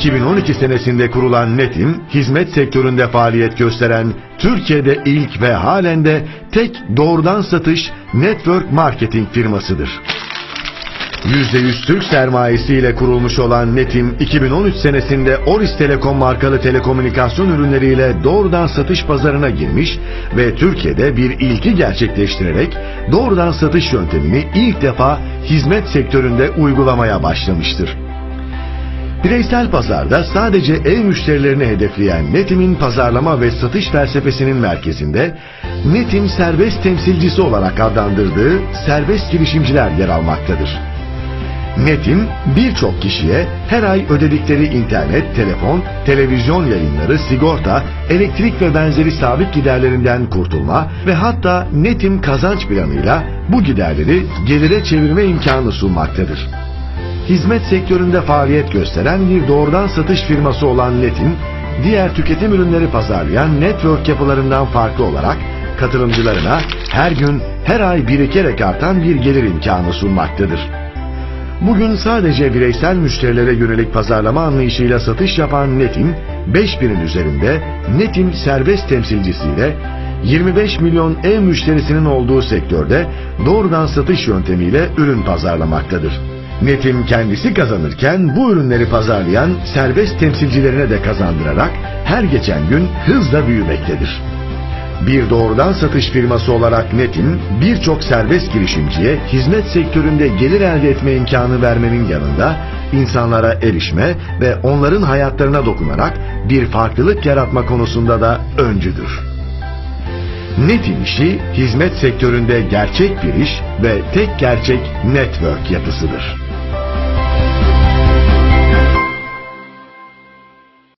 2012 senesinde kurulan Netim, hizmet sektöründe faaliyet gösteren Türkiye'de ilk ve halen de tek doğrudan satış network marketing firmasıdır. %100 Türk sermayesiyle kurulmuş olan Netim 2013 senesinde Oris Telekom markalı telekomünikasyon ürünleriyle doğrudan satış pazarına girmiş ve Türkiye'de bir ilki gerçekleştirerek doğrudan satış yöntemini ilk defa hizmet sektöründe uygulamaya başlamıştır. Bireysel pazarda sadece ev müşterilerini hedefleyen Netim'in pazarlama ve satış felsefesinin merkezinde Netim serbest temsilcisi olarak adlandırdığı serbest girişimciler yer almaktadır. Netim birçok kişiye her ay ödedikleri internet, telefon, televizyon yayınları, sigorta, elektrik ve benzeri sabit giderlerinden kurtulma ve hatta Netim kazanç planıyla bu giderleri gelire çevirme imkanı sunmaktadır. Hizmet sektöründe faaliyet gösteren bir doğrudan satış firması olan Netim, diğer tüketim ürünleri pazarlayan network yapılarından farklı olarak katılımcılarına her gün, her ay birikerek artan bir gelir imkanı sunmaktadır. Bugün sadece bireysel müşterilere yönelik pazarlama anlayışıyla satış yapan Netim, 5000'in üzerinde Netim serbest temsilcisiyle 25 milyon ev müşterisinin olduğu sektörde doğrudan satış yöntemiyle ürün pazarlamaktadır. Netim kendisi kazanırken bu ürünleri pazarlayan serbest temsilcilerine de kazandırarak her geçen gün hızla büyümektedir. Bir doğrudan satış firması olarak Netim, birçok serbest girişimciye hizmet sektöründe gelir elde etme imkanı vermenin yanında insanlara erişme ve onların hayatlarına dokunarak bir farklılık yaratma konusunda da öncüdür. Netim işi hizmet sektöründe gerçek bir iş ve tek gerçek network yapısıdır.